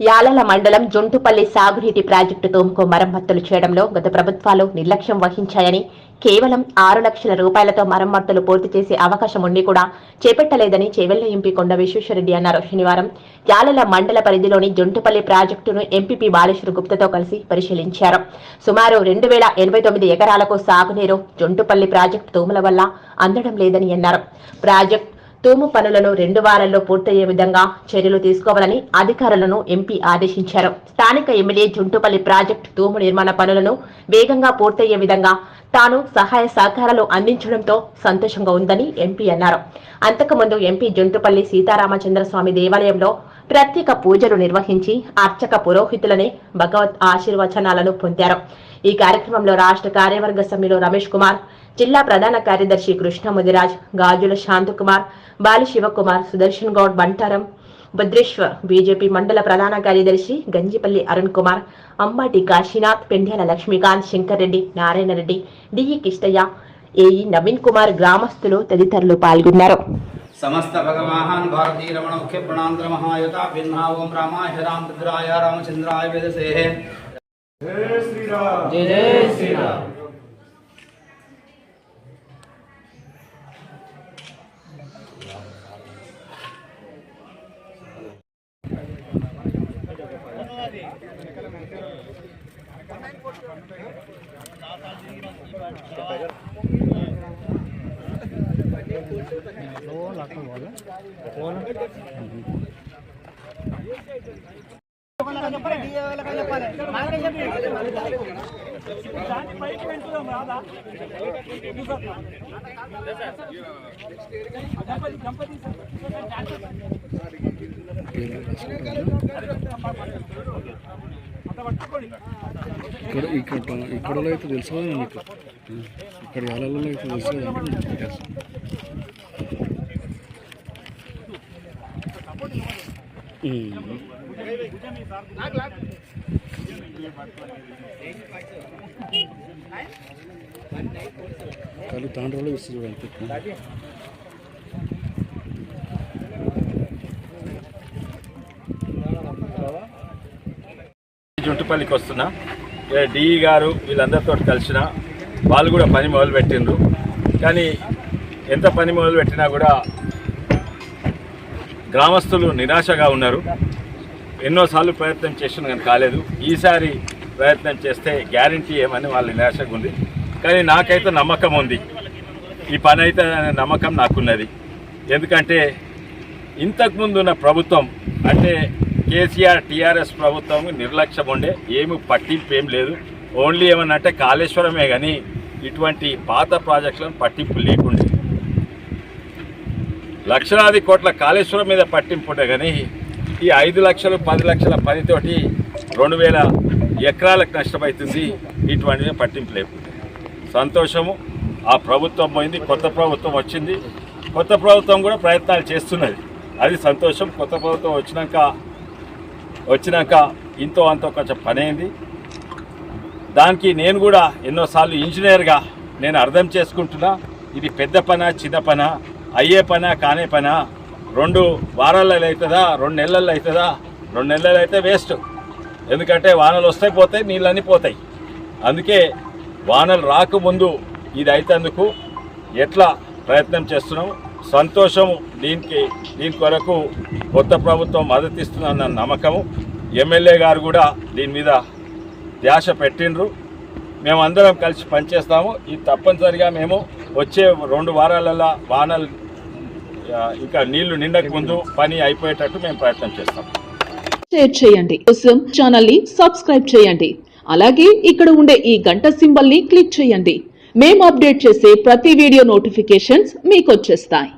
యాలల మండలం జొంటుపల్లి సాగునీటి ప్రాజెక్టు తోముకు మరమ్మతులు చేయడంలో గత ప్రభుత్వాలు నిర్లక్ష్యం వహించాయని కేవలం ఆరు లక్షల రూపాయలతో మరమ్మతులు పూర్తి చేసే అవకాశం ఉండి కూడా చేపట్టలేదని చెవెళ్ళ ఎంపీ కొండ విశ్వేశ్వరరెడ్డి అన్నారు. శనివారం యాలల మండల పరిధిలోని జొంటుపల్లి ప్రాజెక్టును ఎంపీపీ బాలేశ్వర గుప్తతో కలిసి పరిశీలించారు. సుమారు రెండు వేల ఎనభై తొమ్మిది ఎకరాలకు సాగునీరు జొంటుపల్లి ప్రాజెక్టు తూముల వల్ల అందడం లేదని అన్నారు. ప్రాజెక్టు తూము పనులను రెండు వారాల్లో పూర్తయ్యే విధంగా చర్యలు తీసుకోవాలని అధికారులను ఎంపీ ఆదేశించారు. స్థానిక ఎమ్మెల్యే జుంటుపల్లి ప్రాజెక్టు తూము నిర్మాణ పనులను వేగంగా పూర్తయ్యే విధంగా తాను సహాయ సహకారాలు అందించడంతో సంతోషంగా ఉందని ఎంపీ అన్నారు. అంతకుముందు ఎంపీ జుంటుపల్లి సీతారామచంద్రస్వామి దేవాలయంలో ప్రత్యేక పూజలు నిర్వహించి అర్చక పురోహితులనే భగవత్ ఆశీర్వచనాలను పొందారు. ఈ కార్యక్రమంలో రాష్ట్ర కార్యవర్గ సభ్యులు రమేష్ కుమార్ జిల్లా ప్రధాన కార్యదర్శి కృష్ణ ముదిరాజ్ గాజుల శాంతకుమార్ బాలి శివకుమార్ సుదర్శన్ గౌడ్ బంటారం భద్రేశ్వర్ బీజేపీ మండల ప్రధాన కార్యదర్శి గంజిపల్లి అరుణ్ కుమార్ అమ్మటి కాశీనాథ్ పెండ్యాల లక్ష్మీకాంత్ శంకర్ రెడ్డి నారాయణ రెడ్డి డిఈ కిష్టయ్య ఏఈ నవీన్ కుమార్ గ్రామస్తులు తదితరులు పాల్గొన్నారు. समस्त भगवान भारती रमण मुख्य प्रणांद्र महायुता बिन्हा ओम रामाय राम रुद्राय रामचंद्राय वेदसे जय जय श्री राम ఇక్కడ ఇక్కడ ఇక్కడలో అయితే తెలుసు ఇక్కడ మీకు ఇక్కడ యాలలో అయితే తెలుసు కదా తాండ్రలో ఇస్తుంది జుంటుపల్లికి వస్తున్నా. డిఈ గారు వీళ్ళందరితో కలిసిన వాళ్ళు కూడా పని మొదలు పెట్టిండ్రు కానీ ఎంత పని మొదలు పెట్టినా కూడా గ్రామస్తులు నిరాశగా ఉన్నారు. ఎన్నోసార్లు ప్రయత్నం చేసిన కానీ కాలేదు. ఈసారి ప్రయత్నం చేస్తే గ్యారంటీ ఏమని వాళ్ళ నిరాశగా ఉంది. కానీ నాకైతే నమ్మకం ఉంది. ఈ పని అయితే అనే నమ్మకం నాకున్నది. ఎందుకంటే ఇంతకుముందు ఉన్న ప్రభుత్వం అంటే కేసీఆర్ టీఆర్ఎస్ ప్రభుత్వం నిర్లక్ష్యం ఉండే. ఏమి పట్టింపు ఏం లేదు. ఓన్లీ ఏమన్నా అంటే కాళేశ్వరమే కానీ ఇటువంటి పాత ప్రాజెక్టులను పట్టింపు లేకుండే. లక్షలాది కోట్ల కాళేశ్వరం మీద పట్టింపు కానీ ఈ ఐదు లక్షలు పది లక్షల పనితోటి రెండు వేల ఎకరాలకు నష్టమవుతుంది ఇటువంటివి పట్టింపు లేకుండా. సంతోషము. ఆ ప్రభుత్వం పోయింది కొత్త ప్రభుత్వం వచ్చింది. కొత్త ప్రభుత్వం కూడా ప్రయత్నాలు చేస్తున్నది. అది సంతోషం. కొత్త ప్రభుత్వం వచ్చినాక వచ్చినాక ఇంతో అంతో కొంచెం పని అయింది దానికి నేను కూడా ఎన్నోసార్లు ఇంజనీర్గా నేను అర్థం చేసుకుంటున్నా. ఇది పెద్ద పన చిన్న పన? అయ్యే పనా కానే పనా? రెండు వారాలలో అవుతుందా రెండు నెలల్లో అవుతుందా రెండు నెలలు అయితే వేస్ట్. ఎందుకంటే వానలు వస్తాయి పోతాయి నీళ్ళన్నీ పోతాయి. అందుకే వానలు రాకముందు ఇది అయితేందుకు ఎట్లా ప్రయత్నం చేస్తున్నాం? సంతోషము దీనికి దీని కొరకు కొత్త ప్రభుత్వం మద్దతిస్తుందన్న నమ్మకము. ఎమ్మెల్యే గారు కూడా దీని మీద ధ్యాస పెట్టిండ్రు. మేమందరం కలిసి పనిచేస్తాము. ఇది తప్పనిసరిగా మేము వచ్చే రెండు వారాలలో వానలు ఇంకా నీళ్ళు నిండక ముందు పని అయిపోయేటట్టు మేము ప్రయత్నం చేస్తాం. షేర్ చేయండి. కోసం ఛానల్ని సబ్స్క్రైబ్ చేయండి. అలాగే ఇక్కడ ఉండే ఈ గంట సింబల్ని క్లిక్ చేయండి. మేము అప్డేట్ చేసే ప్రతి వీడియో నోటిఫికేషన్స్ మీకు వచ్చేస్తాయి.